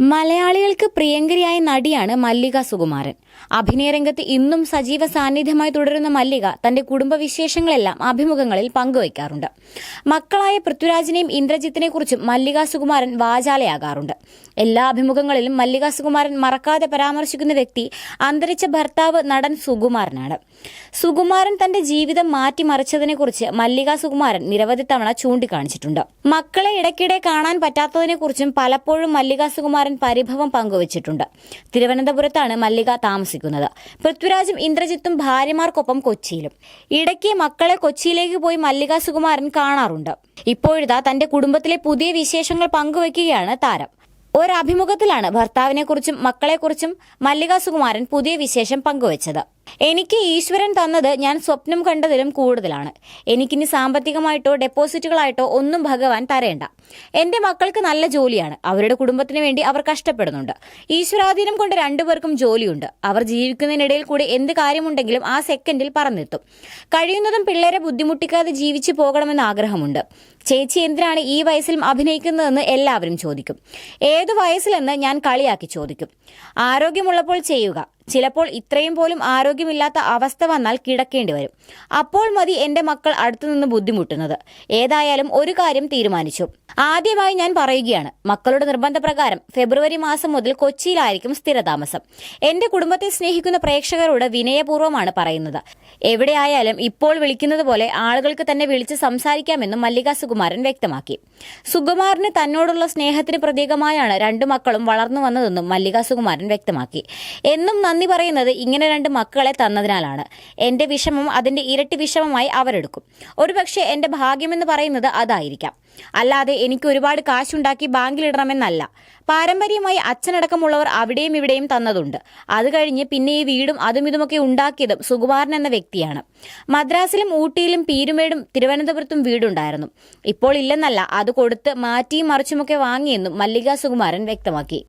മലയാളികൾക്ക് പ്രിയങ്കരിയായ നടിയാണ് മല്ലിക സുകുമാരൻ. അഭിനയരംഗത്ത് ഇന്നും സജീവ സാന്നിധ്യമായി തുടരുന്ന മല്ലിക തന്റെ കുടുംബവിശേഷങ്ങളെല്ലാം അഭിമുഖങ്ങളിൽ പങ്കുവയ്ക്കാറുണ്ട്. മക്കളായ പൃഥ്വിരാജിനെയും ഇന്ദ്രജിത്തിനെ കുറിച്ചും മല്ലിക സുകുമാരൻ വാചാലയാകാറുണ്ട്. എല്ലാ അഭിമുഖങ്ങളിലും മല്ലിക സുകുമാരൻ മറക്കാതെ പരാമർശിക്കുന്ന വ്യക്തി അന്തരിച്ച ഭർത്താവ് നടൻ സുകുമാരനാണ്. സുകുമാരൻ തന്റെ ജീവിതം മാറ്റിമറിച്ചതിനെക്കുറിച്ച് മല്ലിക സുകുമാരൻ നിരവധി തവണ ചൂണ്ടിക്കാണിച്ചിട്ടുണ്ട്. മക്കളെ ഇടയ്ക്കിടെ കാണാൻ പറ്റാത്തതിനെക്കുറിച്ചും പലപ്പോഴും മല്ലിക സുകുമാരൻ പരിഭവം പങ്കുവച്ചിട്ടുണ്ട്. തിരുവനന്തപുരത്താണ് മല്ലിക താമസിക്കുന്നത്. പൃഥ്വിരാജും ഇന്ദ്രജിത്തും ഭാര്യമാർക്കൊപ്പം കൊച്ചിയിലും. ഇടയ്ക്ക് മക്കളെ കൊച്ചിയിലേക്ക് പോയി മല്ലിക സുകുമാരൻ കാണാറുണ്ട്. ഇപ്പോഴിതാ തന്റെ കുടുംബത്തിലെ പുതിയ വിശേഷങ്ങൾ പങ്കുവയ്ക്കുകയാണ് താരം. ഒരഭിമുഖത്തിലാണ് ഭർത്താവിനെക്കുറിച്ചും മക്കളെക്കുറിച്ചും മല്ലിക സുകുമാരൻ പുതിയ വിശേഷം പങ്കുവച്ചത്. എനിക്ക് ഈശ്വരൻ തന്നത് ഞാൻ സ്വപ്നം കണ്ടതിലും കൂടുതലാണ്. എനിക്കിനി സാമ്പത്തികമായിട്ടോ ഡെപ്പോസിറ്റുകളായിട്ടോ ഒന്നും ഭഗവാൻ തരേണ്ട. എന്റെ മക്കൾക്ക് നല്ല ജോലിയാണ്. അവരുടെ കുടുംബത്തിന് വേണ്ടി അവർ കഷ്ടപ്പെടുന്നുണ്ട്. ഈശ്വരാധീനം കൊണ്ട് രണ്ടുപേർക്കും ജോലിയുണ്ട്. അവർ ജീവിക്കുന്നതിനിടയിൽ കൂടി എന്ത് കാര്യമുണ്ടെങ്കിലും ആ സെക്കൻഡിൽ പറഞ്ഞെത്തും കഴിയുന്നതും പിള്ളേരെ ബുദ്ധിമുട്ടിക്കാതെ ജീവിച്ചു പോകണമെന്ന് ആഗ്രഹമുണ്ട്. ചേച്ചി എന്തിനാണ് ഈ വയസ്സിലും അഭിനയിക്കുന്നതെന്ന് എല്ലാവരും ചോദിക്കും. ഏത് വയസ്സിലെന്ന് ഞാൻ കളിയാക്കി ചോദിക്കും. ആരോഗ്യമുള്ളപ്പോൾ ചെയ്യുക. ചിലപ്പോൾ ഇത്രയും പോലും ആരോഗ്യമില്ലാത്ത അവസ്ഥ വന്നാൽ കിടക്കേണ്ടി വരും. അപ്പോൾ മതി എന്റെ മക്കൾ അടുത്തുനിന്ന് ബുദ്ധിമുട്ടുന്നത്. ഏതായാലും ഒരു കാര്യം തീരുമാനിച്ചു. ആദ്യമായി ഞാൻ പറയുകയാണ് മക്കളുടെ നിർബന്ധപ്രകാരം ഫെബ്രുവരി മാസം മുതൽ കൊച്ചിയിലായിരിക്കും സ്ഥിരതാമസം. എന്റെ കുടുംബത്തെ സ്നേഹിക്കുന്ന പ്രേക്ഷകരോട് വിനയപൂർവമാണ് പറയുന്നത്. എവിടെയായാലും ഇപ്പോൾ വിളിക്കുന്നത് പോലെ ആളുകൾക്ക് തന്നെ വിളിച്ച് സംസാരിക്കാമെന്നും മല്ലിക സുകുമാരൻ വ്യക്തമാക്കി. സുകുമാരന് തന്നോടുള്ള സ്നേഹത്തിന് പ്രതീകമായാണ് രണ്ടു മക്കളും വളർന്നു വന്നതെന്നും മല്ലിക സുകുമാരൻ വ്യക്തമാക്കി. എന്നും നന്ദി പറയുന്നത് ഇങ്ങനെ രണ്ട് മക്കളെ തന്നതിനാലാണ്. എന്റെ വിഷമം അതിന്റെ ഇരട്ടി വിഷമമായി അവരെടുക്കും. ഒരുപക്ഷെ എന്റെ ഭാഗ്യമെന്ന് പറയുന്നത് അതായിരിക്കാം. അല്ലാതെ എനിക്ക് ഒരുപാട് കാശുണ്ടാക്കി ബാങ്കിലിടണമെന്നല്ല. പാരമ്പര്യമായി അച്ഛനടക്കമുള്ളവർ അവിടെയും ഇവിടെയും തന്നതുണ്ട്. അത് കഴിഞ്ഞ് പിന്നെ ഈ വീടും അതും ഇതുമൊക്കെ ഉണ്ടാക്കിയതും സുകുമാരൻ എന്ന വ്യക്തിയാണ്. മദ്രാസിലും ഊട്ടിയിലും പീരുമേടും തിരുവനന്തപുരത്തും വീടുണ്ടായിരുന്നു. ഇപ്പോൾ ഇല്ലെന്നല്ല അത് കൊടുത്ത് മാറ്റിയും മറിച്ചുമൊക്കെ വാങ്ങിയെന്നും മല്ലിക സുകുമാരൻ വ്യക്തമാക്കി.